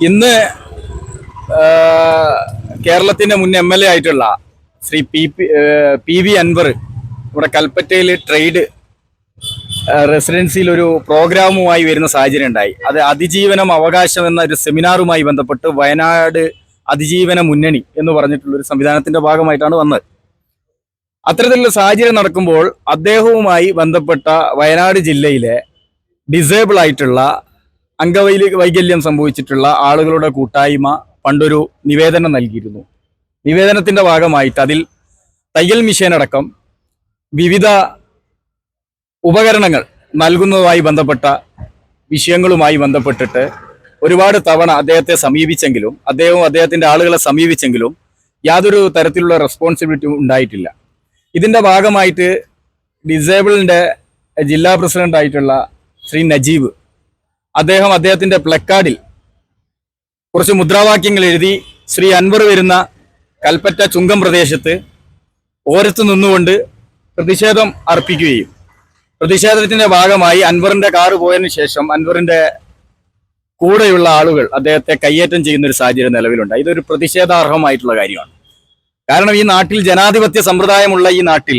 ഇന്ന് കേരളത്തിന്റെ മുൻ എം എൽ എ ആയിട്ടുള്ള Shri P P P V Anvar ഇവിടെ കൽപ്പറ്റയിൽ ട്രേഡ് റെസിഡൻസിയിൽ ഒരു പ്രോഗ്രാമുമായി വരുന്ന സാഹചര്യം ഉണ്ടായി. അത് അതിജീവനം അവകാശം എന്ന ഒരു സെമിനാറുമായി ബന്ധപ്പെട്ട് വയനാട് അതിജീവന മുന്നണി എന്ന് പറഞ്ഞിട്ടുള്ള ഒരു സംവിധാനത്തിന്റെ ഭാഗമായിട്ടാണ് വന്നത്. അത്തരത്തിലുള്ള സാഹചര്യം നടക്കുമ്പോൾ അദ്ദേഹവുമായി ബന്ധപ്പെട്ട വയനാട് ജില്ലയിലെ ഡിസേബിൾ ആയിട്ടുള്ള അംഗവൈലി വൈകല്യം സംഭവിച്ചിട്ടുള്ള ആളുകളുടെ കൂട്ടായ്മ പണ്ടൊരു നിവേദനം നൽകിയിരുന്നു. നിവേദനത്തിന്റെ ഭാഗമായിട്ട് അതിൽ തയ്യൽ മിഷൻ അടക്കം വിവിധ ഉപകരണങ്ങൾ നൽകുന്നതുമായി ബന്ധപ്പെട്ട വിഷയങ്ങളുമായി ബന്ധപ്പെട്ടിട്ട് ഒരുപാട് തവണ അദ്ദേഹത്തെ സമീപിച്ചെങ്കിലും അദ്ദേഹവും അദ്ദേഹത്തിന്റെ ആളുകളെ സമീപിച്ചെങ്കിലും യാതൊരു തരത്തിലുള്ള റെസ്പോൺസിബിലിറ്റി ഉണ്ടായിട്ടില്ല. ഇതിന്റെ ഭാഗമായിട്ട് ഡിസേബിളിന്റെ ജില്ലാ പ്രസിഡന്റ് ആയിട്ടുള്ള ശ്രീ നജീബ് അദ്ദേഹം അദ്ദേഹത്തിന്റെ പ്ലക്കാർഡിൽ കുറച്ച് മുദ്രാവാക്യങ്ങൾ എഴുതി ശ്രീ അൻവർ വരുന്ന കൽപ്പറ്റ ചുങ്കം പ്രദേശത്ത് ഓരത്ത് നിന്നുകൊണ്ട് പ്രതിഷേധം അർപ്പിക്കുകയും. പ്രതിഷേധത്തിന്റെ ഭാഗമായി അൻവറിന്റെ കാറ് പോയതിനു ശേഷം അൻവറിന്റെ കൂടെയുള്ള ആളുകൾ അദ്ദേഹത്തെ കയ്യേറ്റം ചെയ്യുന്ന ഒരു സാഹചര്യം നിലവിലുണ്ട്. ഇതൊരു പ്രതിഷേധാർഹമായിട്ടുള്ള കാര്യമാണ്. കാരണം ഈ നാട്ടിൽ ജനാധിപത്യ സമ്പ്രദായമുള്ള ഈ നാട്ടിൽ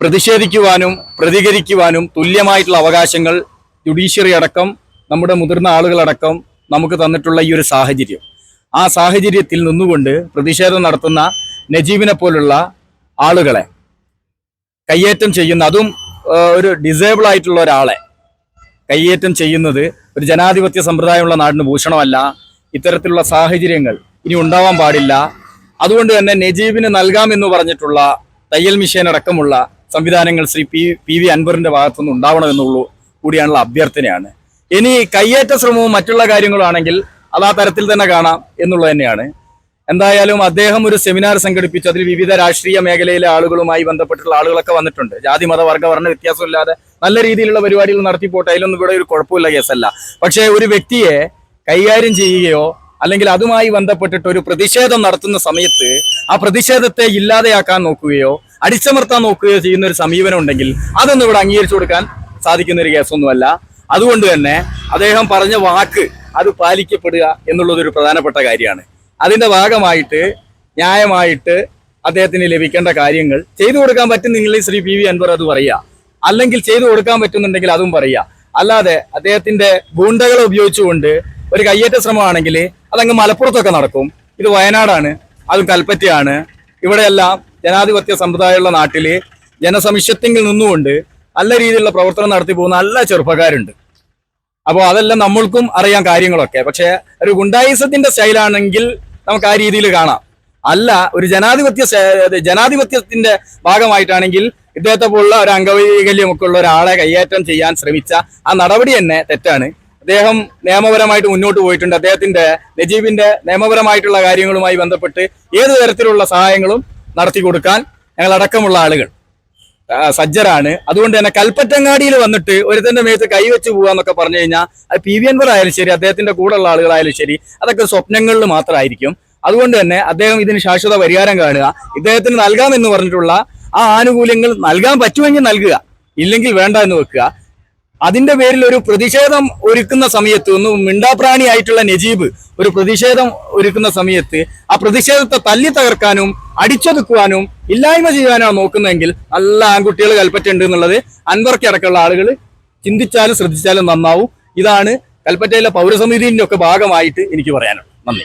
പ്രതിഷേധിക്കുവാനും പ്രതികരിക്കുവാനും തുല്യമായിട്ടുള്ള അവകാശങ്ങൾ ജുഡീഷ്യറി അടക്കം നമ്മുടെ മുതിർന്ന ആളുകളടക്കം നമുക്ക് തന്നിട്ടുള്ള ഈ ഒരു സാഹചര്യം. ആ സാഹചര്യത്തിൽ നിന്നുകൊണ്ട് പ്രതിഷേധം നടത്തുന്ന നജീബിനെ പോലുള്ള ആളുകളെ കയ്യേറ്റം ചെയ്യുന്ന അതും ഒരു ഡിസേബിൾ ആയിട്ടുള്ള ഒരാളെ കയ്യേറ്റം ചെയ്യുന്നത് ഒരു ജനാധിപത്യ സമ്പ്രദായമുള്ള നാടിന് ഭൂഷണമല്ല. ഇത്തരത്തിലുള്ള സാഹചര്യങ്ങൾ ഇനി ഉണ്ടാവാൻ പാടില്ല. അതുകൊണ്ട് തന്നെ നജീബിന് നൽകാമെന്ന് പറഞ്ഞിട്ടുള്ള തയ്യൽ മിഷൻ അടക്കമുള്ള സംവിധാനങ്ങൾ ശ്രീ പി പി വി അൻവറിന്റെ ഭാഗത്തുനിന്ന് ഉണ്ടാവണമെന്നുള്ളൂ. കൂടിയാണുള്ള അഭ്യർത്ഥനയാണ്. ഇനി കയ്യേറ്റ ശ്രമവും മറ്റുള്ള കാര്യങ്ങളും ആണെങ്കിൽ അത് ആ തരത്തിൽ തന്നെ കാണാം എന്നുള്ളത് തന്നെയാണ്. എന്തായാലും അദ്ദേഹം ഒരു സെമിനാർ സംഘടിപ്പിച്ചു. അതിൽ വിവിധ രാഷ്ട്രീയ മേഖലയിലെ ആളുകളുമായി ബന്ധപ്പെട്ടുള്ള ആളുകളൊക്കെ വന്നിട്ടുണ്ട്. ജാതി മത വർണ വ്യത്യാസമില്ലാതെ നല്ല രീതിയിലുള്ള പരിപാടികൾ നടത്തിപ്പോട്ടെ അതിലൊന്നും ഇവിടെ ഒരു കുഴപ്പമില്ല കേസല്ല. പക്ഷേ ഒരു വ്യക്തിയെ കൈകാര്യം ചെയ്യുകയോ അല്ലെങ്കിൽ അതുമായി ബന്ധപ്പെട്ടിട്ട് ഒരു പ്രതിഷേധം നടത്തുന്ന സമയത്ത് ആ പ്രതിഷേധത്തെ ഇല്ലാതെയാക്കാൻ നോക്കുകയോ അടിച്ചമർത്താൻ നോക്കുകയോ ചെയ്യുന്ന ഒരു സമീപനം ഉണ്ടെങ്കിൽ അതൊന്നും ഇവിടെ അംഗീകരിച്ചു കൊടുക്കാൻ സാധിക്കുന്ന ഒരു കേസൊന്നുമല്ല. അതുകൊണ്ട് തന്നെ അദ്ദേഹം പറഞ്ഞ വാക്ക് അത് പാലിക്കപ്പെടുക എന്നുള്ളത് ഒരു പ്രധാനപ്പെട്ട കാര്യമാണ്. അതിന്റെ ഭാഗമായിട്ട് ന്യായമായിട്ട് അദ്ദേഹത്തിന് ലഭിക്കേണ്ട കാര്യങ്ങൾ ചെയ്തു കൊടുക്കാൻ പറ്റുന്നെങ്കിൽ ശ്രീ പി വി അൻവർ അത് പറയുക. അല്ലെങ്കിൽ ചെയ്തു കൊടുക്കാൻ പറ്റുന്നുണ്ടെങ്കിൽ അതും പറയുക. അല്ലാതെ അദ്ദേഹത്തിന്റെ ഗൂണ്ടകളെ ഉപയോഗിച്ചുകൊണ്ട് ഒരു കയ്യേറ്റ ശ്രമമാണെങ്കിൽ അതങ്ങ് മലപ്പുറത്തൊക്കെ നടക്കും. ഇത് വയനാടാണ് അതും കൽപ്പറ്റയാണ്. ഇവിടെയെല്ലാം ജനാധിപത്യ സമ്പ്രദായമുള്ള നാട്ടിൽ ജനസമിഷ്യത്തിൽ നിന്നുകൊണ്ട് നല്ല രീതിയിലുള്ള പ്രവർത്തനം നടത്തി പോകുന്ന നല്ല ചെറുപ്പക്കാരുണ്ട്. അപ്പോൾ അതെല്ലാം നമ്മൾക്കും അറിയാം കാര്യങ്ങളൊക്കെ. പക്ഷേ ഒരു ഗുണ്ടായിസത്തിന്റെ സ്റ്റൈലാണെങ്കിൽ നമുക്ക് ആ രീതിയിൽ കാണാം. അല്ല ഒരു ജനാധിപത്യ ജനാധിപത്യത്തിന്റെ ഭാഗമായിട്ടാണെങ്കിൽ ഇദ്ദേഹത്തെ പോലുള്ള ഒരു അംഗവൈകല്യമൊക്കെ ഉള്ള ഒരാളെ കൈയേറ്റം ചെയ്യാൻ ശ്രമിച്ച ആ നടപടി തന്നെ തെറ്റാണ്. അദ്ദേഹം നിയമപരമായിട്ട് മുന്നോട്ട് പോയിട്ടുണ്ട്. അദ്ദേഹത്തിന്റെ നജീബിന്റെ നിയമപരമായിട്ടുള്ള കാര്യങ്ങളുമായി ബന്ധപ്പെട്ട് ഏതു തരത്തിലുള്ള സഹായങ്ങളും നടത്തി കൊടുക്കാൻ ഞങ്ങളടക്കമുള്ള ആളുകൾ. സജ്ജരാണ്. അതുകൊണ്ട് തന്നെ കൽപ്പറ്റങ്ങാടിയിൽ വന്നിട്ട് ഒരുത്തന്റെ മേത്ത് കൈവച്ച് പോവാന്നൊക്കെ പറഞ്ഞു കഴിഞ്ഞാൽ പി വി അൻവർ ആയാലും ശരി അദ്ദേഹത്തിന്റെ കൂടെയുള്ള ആളുകളായാലും ശരി അതൊക്കെ സ്വപ്നങ്ങളിൽ മാത്രമായിരിക്കും. അതുകൊണ്ട് തന്നെ അദ്ദേഹം ഇതിന് ശാശ്വത പരിഹാരം കാണുക. ഇദ്ദേഹത്തിന് നൽകാമെന്ന് പറഞ്ഞിട്ടുള്ള ആ ആനുകൂല്യങ്ങൾ നൽകാൻ പറ്റുമെങ്കിൽ നൽകുക ഇല്ലെങ്കിൽ വേണ്ട എന്ന് വെക്കുക. അതിന്റെ പേരിൽ ഒരു പ്രതിഷേധം ഒരുക്കുന്ന സമയത്ത് ഒന്ന് മിണ്ടാപ്രാണിയായിട്ടുള്ള നജീബ് ഒരു പ്രതിഷേധം ഒരുക്കുന്ന സമയത്ത് ആ പ്രതിഷേധത്തെ തല്ലി തകർക്കാനും അടിച്ചൊതുക്കുവാനും ഇല്ലായ്മ ചെയ്യാനാണ് നോക്കുന്നതെങ്കിൽ നല്ല ആൺകുട്ടികൾ കൽപ്പറ്റുണ്ട് എന്നുള്ളത് അൻവർക്കി അടക്കമുള്ള ആളുകൾ ചിന്തിച്ചാലും ശ്രദ്ധിച്ചാലും നന്നാവും. ഇതാണ് കൽപ്പറ്റയിലെ പൗരസമിതിന്റെ ഒക്കെ ഭാഗമായിട്ട് എനിക്ക് പറയാനുള്ളത്. നന്ദി.